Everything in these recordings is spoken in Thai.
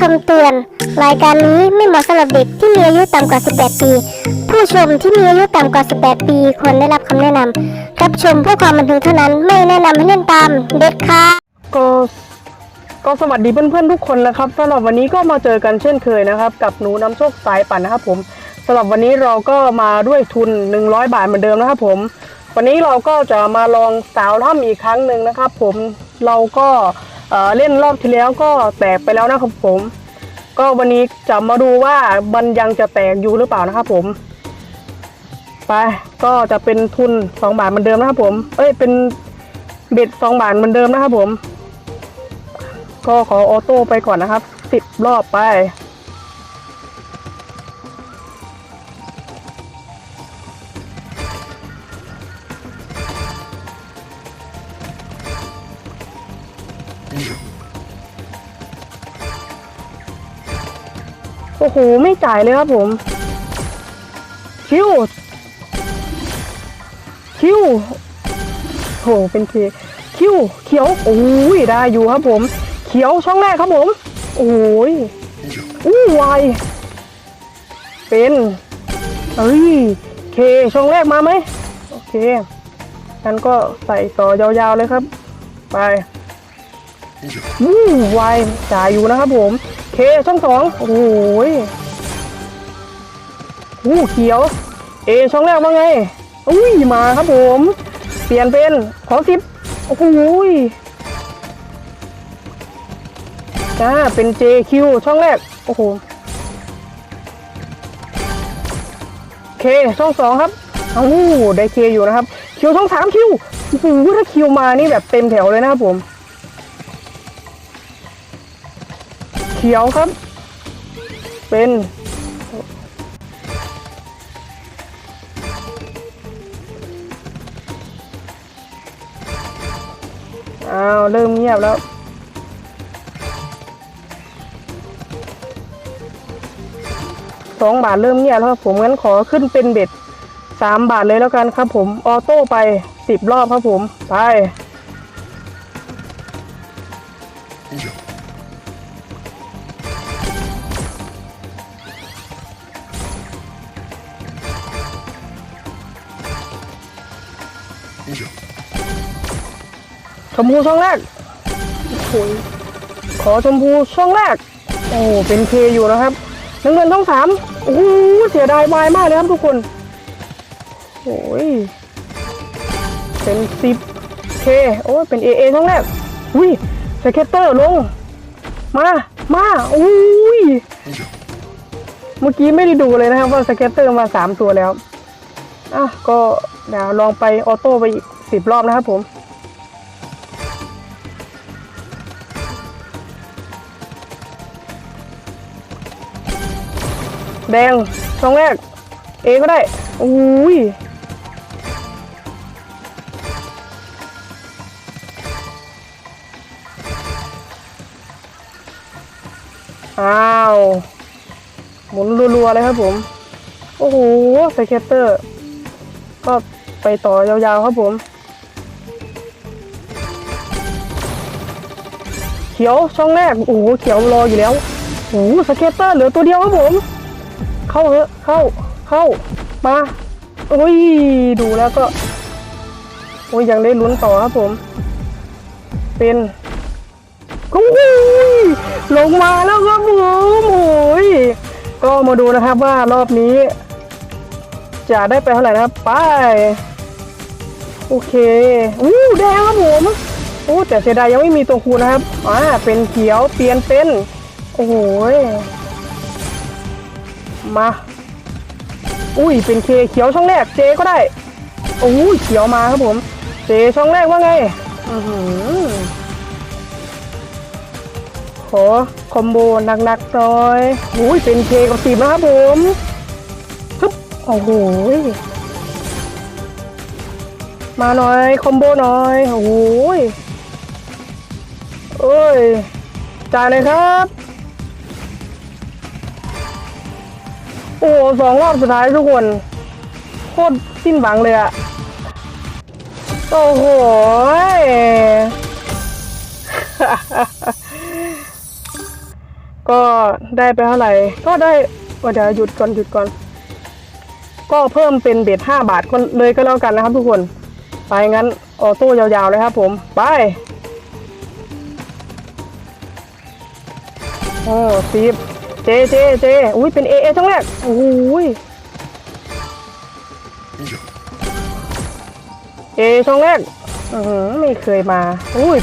คำเตือน รายการนี้ไม่เหมาะสำหรับเด็กที่มีอายุต่ำกว่า 18 ปี ผู้ชมที่มีอายุต่ำกว่า 18 ปีควรได้รับคำแนะนำรับชมเพื่อความบันเทิงเท่านั้นไม่แนะนำให้เล่นตามเด็ดขาดก็ก็สวัสดีเพื่อนๆทุกคนนะครับสำหรับวันนี้ก็มาเจอกันเช่นเคยนะครับ กับหนูน้ำโชคสายปั่นนะครับผมสำหรับวันนี้เราก็มาด้วยทุน 100 บาทเหมือนเดิมนะครับผม วันนี้เราก็จะมาลองสาวถ้ำอีกครั้งหนึ่งนะครับ ผมเราก็ เอ่อเล่นรอบที่แล้วก็แตกไปแล้วนะครับผม ก็วันนี้จะมาดูว่ามันยังจะแตกอยู่หรือเปล่านะครับผม ไปก็จะเป็นทุน2บาทเหมือนเดิมนะครับผม เอ้ยเป็นเบ็ด2บาทเหมือนเดิมนะครับผม ก็ขอออโต้ไปก่อนนะครับสิบรอบไป โอ้โห ไม่จ่ายเลยครับผม คิว คิวโห เป็นเคคิว เขียว โอ้ย ได้อยู่ครับผม เขียวช่องแรกครับผม โอ้ยอู้วาย เป็นเอ้ย เค ช่องแรกมาไหม โอเคงั้นก็ใส่ต่อยาวๆเลยครับ ไปอู้วายจ่ายอยู่นะครับผม เคช่องสองโอ้ยอู้เขียว เอช่องแรกว่าไงอุ้ยมาครับผม เปลี่ยนเป็นขอสิบโอ้โหยจ้าเป็น JQ ช่องแรก โอ้โหเคช่องสองครับเอ้าได้เคอยู่นะครับ คิวช่องสามคิวโอ้โหถ้าคิวมานี่แบบเต็มแถวเลยนะครับผม ขียวครับ เป็นอ้าวเริ่มเงียบแล้วสองบาทเริ่มเงียบแล้วครับผมงั้นขอขึ้นเป็นเบ็ดสามบาทเลยแล้วกันครับผมออโต้ไปสิบรอบครับผม ไป ชมพูช่องแรกโอ้ยขอชมพูช่องแรก โอ้เป็นเคอยู่นะครับน้ำเงินช่องสามโอ้โหเสียดายวายมากเลยครับทุกคนโอ้ยเป็นสิบเคโอ้ยเป็นเอเอช่องแรกอุ้ยสเก็ตเตอร์ลง มามาอุ้ยเมื่อกี้ไม่ได้ดูเลยนะครับว่าสเก็ตเตอร์มาสามตัวแล้วอะก็เดี๋ยวลองไปออโต้ไปอีกสิบรอบนะครับผม แดงช่องแรก เอก็ได้อุ้ยอ้าว หมุนรัวๆเลยครับผม โอ้โหสเก็ตเตอร์ ก็ไปต่อยาวๆครับผม เขียวช่องแรก โอ้โห เขียวรออยู่แล้ว โอ้โหสเก็ตเตอร์เหลือตัวเดียวครับผม เข้าเถอะเข้าเข้ามาโอ้ยดูแล้วก็โอ้ยยังได้ลุ้นต่อครับผม เป็นโอ้ยลงมาแล้วครับผมโอ้ยก็มาดูนะครับว่ารอบนี้ จะได้ไปเท่าไหร่นะครับไปโอเคอู้แดงครับผมโอ้แต่เสียดายยังไม่มีตัวคูนะครับอ่าเป็นเขียวเปลี่ยนเป็นโอ้โหย มา อุ้ย เป็นเคเขียวช่องแรก เจก็ได้โอ้ยเขียวมาครับผม เจช่องแรกว่าไง อือหือขอคอมโบหนักๆหน่อยอุ้ย เป็นเคกับสิบนะครับผมฮึบโอ้โหมาหน่อย คอมโบหน่อย โอ้โหยเอ้ย จ่ายเลยครับ อ้สองรอบสุดท้ายทุกคน โคตรสิ้นหวังเลยอะโอ้โหยก็ได้ไปเท่าไหร่ ก็ได้เดี๋ยวหยุดก่อนหยุดก่อน ก็เพิ่มเป็นเบ็ดห้าบาทก็เลยก็แล้วกันนะครับทุกคน ไปงั้นออโต้ยาวๆเลยครับผม ไปโอ้ซีบ เจเจเจอุ้ยเป็นเอเอช่องแรกโอ้ยเอช่องแรกอือหือไม่เคยมาอุ้ย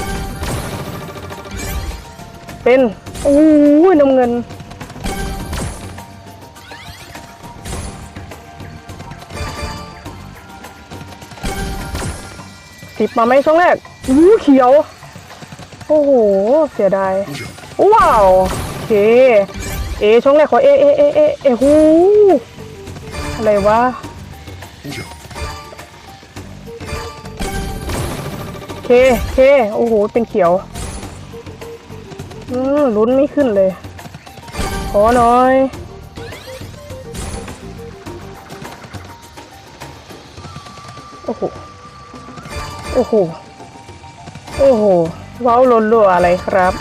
เป็นอุ้ยน้ำเงินสิบมาไหมช่องแรกอู้เขียว โอ้โห เสียดาย ว้าว โอเค เอช่องแรกขอเอเอเอเอเอหูอะไรวะเคเคโอ้โหเป็นเขียวอืมลุ้นไม่ขึ้นเลย ขอหน่อยโอ้โหโอ้โหโอ้โหว้าวล้นรัวอะไรครับ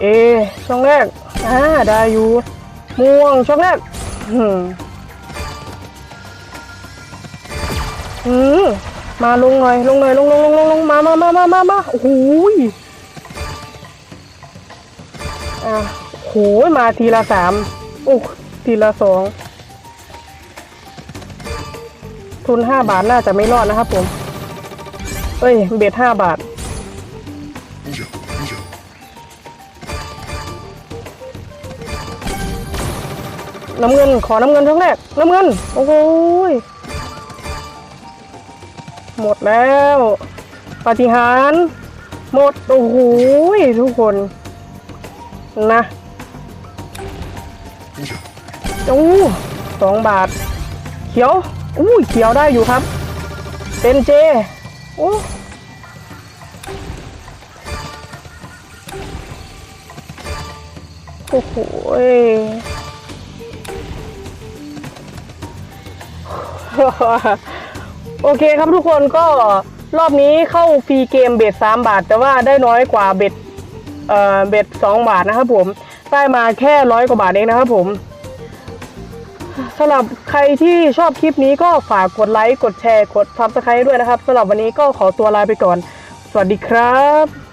เอช่องแรกอ่าได้อยู่ม่วงช่องแรกอืมอืมมาลงหน่อยลงหน่อยลงลงลงลงลงมามามามามามาโอ้โหยอะโหยมาทีละสามโอ้ทีละสองทุนห้าบาทน่าจะไม่รอดนะครับผมเอ้ยเบ็ดห้าบาท น้ำเงิน ขอน้ำเงินช่องแรก น้ำเงิน โอ้โหยหมดแล้วปฏิหารหมด โอ้โหยทุกคนนะโอ้สองบาท เขียวอู้ยเขียวได้อยู่ครับ เป็นเจโอ้โอ้โห โอเคครับทุกคนก็รอบนี้เข้าฟรีเกมเบ็ดสามบาท แต่ว่าได้น้อยกว่าเบ็ดเอ่อเบ็ดสองบาทนะครับผมได้มาแค่ร้อยกว่าบาทเองนะครับผมสำหรับใครที่ชอบคลิปนี้ก็ฝากกดไลค์ กดแชร์ กดซับสไครต์ด้วยนะครับสำหรับวันนี้ก็ขอตัวลาไปก่อน สวัสดีครับ